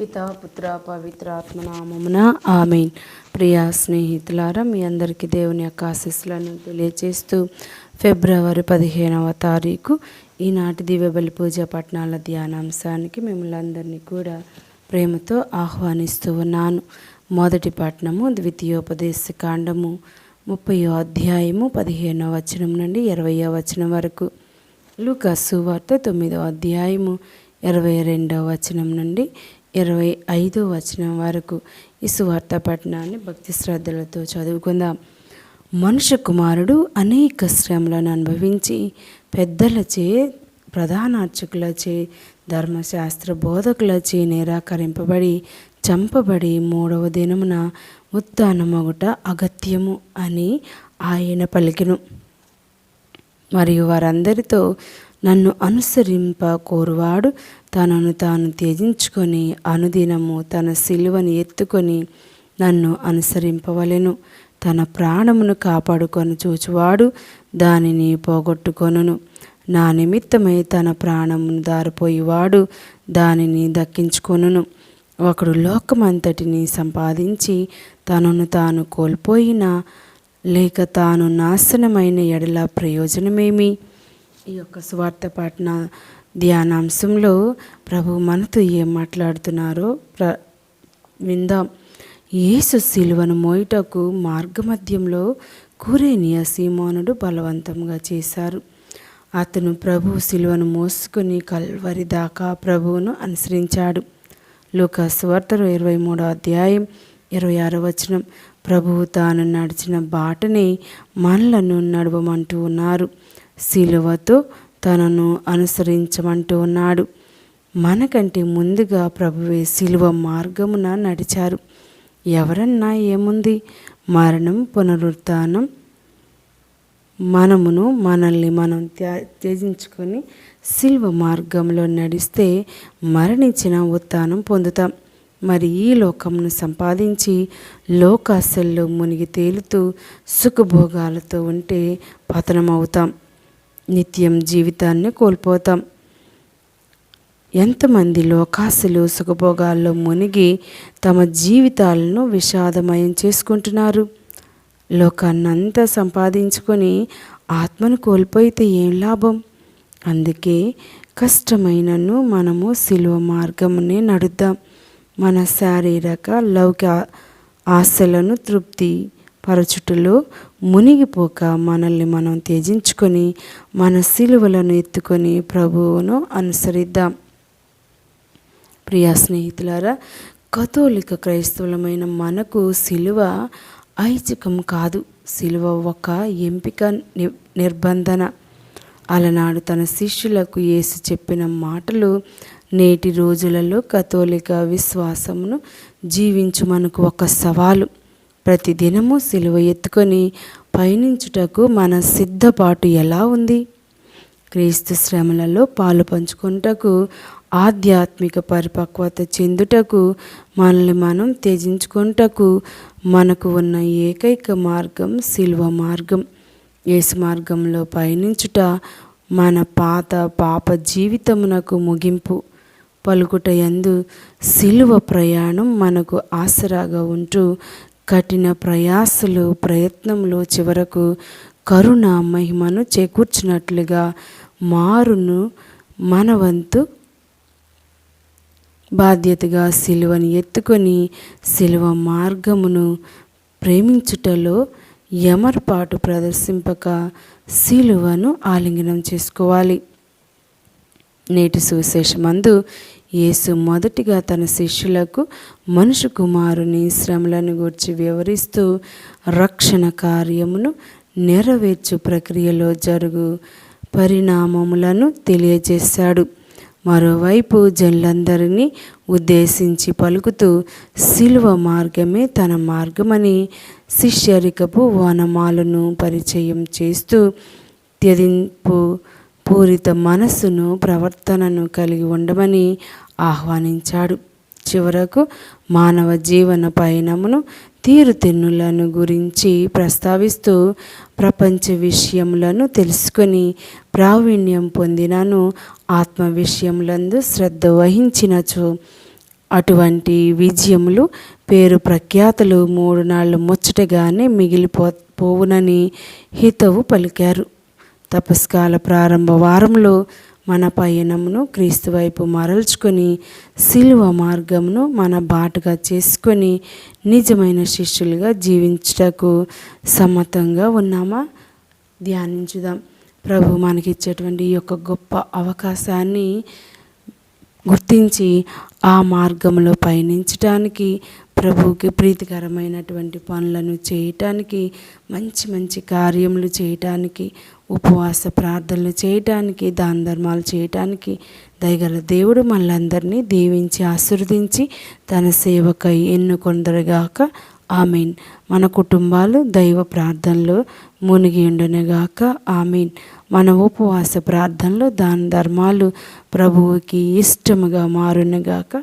పిత పుత్ర పవిత్రాత్మనామమున ఆమెన్. ప్రియ స్నేహితులారా మీ అందరికీ దేవుని యొక్క ఆశీస్సులను తెలియజేస్తూ ఫిబ్రవరి పదిహేనవ తారీఖు ఈనాటి దివ్యబలి పూజ పట్టణాల ధ్యానాంశానికి మిమ్మల్ని అందరినీ కూడా ప్రేమతో ఆహ్వానిస్తూ ఉన్నాను. మొదటి పట్టణము ద్వితీయోపదేశ కాండము ముప్పయో అధ్యాయము పదిహేనవ వచనం నుండి ఇరవయో వచనం వరకు. లూకాసు వార్త తొమ్మిదో అధ్యాయము ఇరవై రెండవ వచనం నుండి ఇరవై ఐదో వచనం వరకు ఈ సువార్త పట్టణాన్ని భక్తి శ్రద్ధలతో చదువుకుందాం. మనుష్య కుమారుడు అనేక శ్రమలను అనుభవించి పెద్దలచే ప్రధానార్చకులచే ధర్మశాస్త్ర బోధకులచే నిరాకరింపబడి చంపబడి మూడవ దినమున ఉత్థానమగుట అగత్యము అని ఆయన పలికిను. మరియు వారందరితో నన్ను అనుసరింప కోరువాడు. తనను తాను త్యజించుకొని అనుదినము తన సిలువను ఎత్తుకొని నన్ను అనుసరింపవలెను. తన ప్రాణమును కాపాడుకొని చూచువాడు దానిని పోగొట్టుకొనును. నా నిమిత్తమై తన ప్రాణమును దారిపోయేవాడు దానిని దక్కించుకొనును. ఒకడు లోకమంతటిని సంపాదించి తనను తాను కోల్పోయిన లేక తాను నాశనమైన ఎడల ప్రయోజనమేమి? ఈ యొక్క స్వార్థ పాఠన ధ్యానాంశంలో ప్రభు మనతో ఏం మాట్లాడుతున్నారో? ప్ర విందాం. యేసు శిలువను మోయిటకు మార్గమధ్యంలో కూరేనియ సీమోనుడు బలవంతంగా చేశారు. అతను ప్రభు శిలువను మోసుకుని కల్వరి దాకా ప్రభువును అనుసరించాడు. లోక స్వార్థలు ఇరవై మూడో అధ్యాయం ఇరవై ఆరో వచనం ప్రభువు తాను నడిచిన బాటని మనలను నడవమంటూ ఉన్నారు. శిలువతో తనను అనుసరించమంటూ ఉన్నాడు. మనకంటే ముందుగా ప్రభువే శిలువ మార్గమున నడిచారు. ఎవరన్నా ఏముంది? మరణం పునరుత్నం మనమును మనల్ని మనం త్యా- త్యజించుకొని శిల్వ మార్గంలో నడిస్తే మరణించిన ఉత్థానం పొందుతాం. మరి ఈ లోకమును సంపాదించి లోకాశల్లో మునిగి తేలుతూ సుఖభోగాలతో ఉంటే పతనమవుతాం. నిత్యం జీవితాన్ని కోల్పోతాం. ఎంతమంది లోకాసులు సుఖభోగాల్లో మునిగి తమ జీవితాలను విషాదమయం చేసుకుంటున్నారు? లోకాన్నంతా సంపాదించుకొని ఆత్మను కోల్పోయితే ఏం లాభం? అందుకే కష్టమైనను మనము సిలువ మార్గమునే నడుద్దాం. మన శారీరక లౌకిక ఆశలను తృప్తి పరచుటలో మునిగిపోక మనల్ని మనం త్యజించుకొని మన శిలువలను ఎత్తుకొని ప్రభువును అనుసరిద్దాం. ప్రియా స్నేహితులారా కథోలిక క్రైస్తవులమైన మనకు సిలువ ఐచికం కాదు. సిలువ ఒక ఎంపిక ని- నిర్బంధన. అలనాడు తన శిష్యులకు యేసు చెప్పిన మాటలు నేటి రోజులలో కథోలిక విశ్వాసమును జీవించు మనకు ఒక సవాలు. ప్రతిదినము సిలువ ఎత్తుకొని పయనించుటకు మన సిద్ధపాటు ఎలా ఉంది? క్రీస్తు శ్రమలలో పాలు పంచుకుంటకు ఆధ్యాత్మిక పరిపక్వత చెందుటకు మనల్ని మనం త్యజించుకుంటకు మనకు ఉన్న ఏకైక మార్గం సిల్వ మార్గం. యేసు మార్గంలో పయనించుట మన పాత పాప జీవితమునకు ముగింపు. పలుకుట యందు శిలువ ప్రయాణం మనకు ఆసరాగా ఉంటూ కఠిన ప్రయాసలు ప్రయత్నంలో చివరకు కరుణ మహిమను చేకూర్చినట్లుగా మారును మనవంతు. బాధ్యతగా సిలువను ఎత్తుకొని సిలువ మార్గమును ప్రేమించుటలో ఎమర్పాటు ప్రదర్శింపక సిలువను ఆలింగనం చేసుకోవాలి. నేటి సువిశేషమందు యేసు మొదటిగా తన శిష్యులకు మనుషు కుమారుని శ్రమలను గూర్చి వివరిస్తూ రక్షణ కార్యమును నెరవేర్చు ప్రక్రియలో జరుగు పరిణామములను తెలియజేశాడు. మరోవైపు జనులందరినీ ఉద్దేశించి పలుకుతూ శిలువ మార్గమే తన మార్గమని శిష్యరికపు వనమాలను పరిచయం చేస్తూ త్యదింపు పూరిత మనస్సును ప్రవర్తనను కలిగి ఉండమని ఆహ్వానించాడు. చివరకు మానవ జీవన పయనమును తీరుతెన్నులను గురించి ప్రస్తావిస్తూ ప్రపంచ విషయములను తెలుసుకొని ప్రావీణ్యం పొందినను ఆత్మ విషయములందు శ్రద్ధ వహించినచో. అటువంటి విజయములు పేరు ప్రఖ్యాతలు మూడు నాళ్ళు ముచ్చటగానే మిగిలిపో పోవునని హితవు పలికారు. తపస్కాల ప్రారంభ వారంలో మన పయనమును క్రీస్తు వైపు మరల్చుకొని సిలువ మార్గమును మన బాటుగా చేసుకొని నిజమైన శిష్యులుగా జీవించుటకు సమ్మతంగా ఉన్నామా? ధ్యానించుదాం. ప్రభు మనకిచ్చేటువంటి ఈ యొక్క గొప్ప అవకాశాన్ని గుర్తించి ఆ మార్గంలో పయనించటానికి ప్రభువుకి ప్రీతికరమైనటువంటి పనులను చేయటానికి మంచి మంచి కార్యములు చేయటానికి ఉపవాస ప్రార్థనలు చేయటానికి దాన ధర్మాలు చేయటానికి దయగల దేవుడు మనందరినీ దీవించి ఆశీర్వదించి తన సేవకై ఎన్నుకొందరుగాక ఆమెన్. మన కుటుంబాలు దైవ ప్రార్థనలో మునిగి ఉండనుగాక. ఆమెన్. మన ఉపవాస ప్రార్థనలు దాన ధర్మాలు ప్రభువుకి ఇష్టముగా మారునుగాక.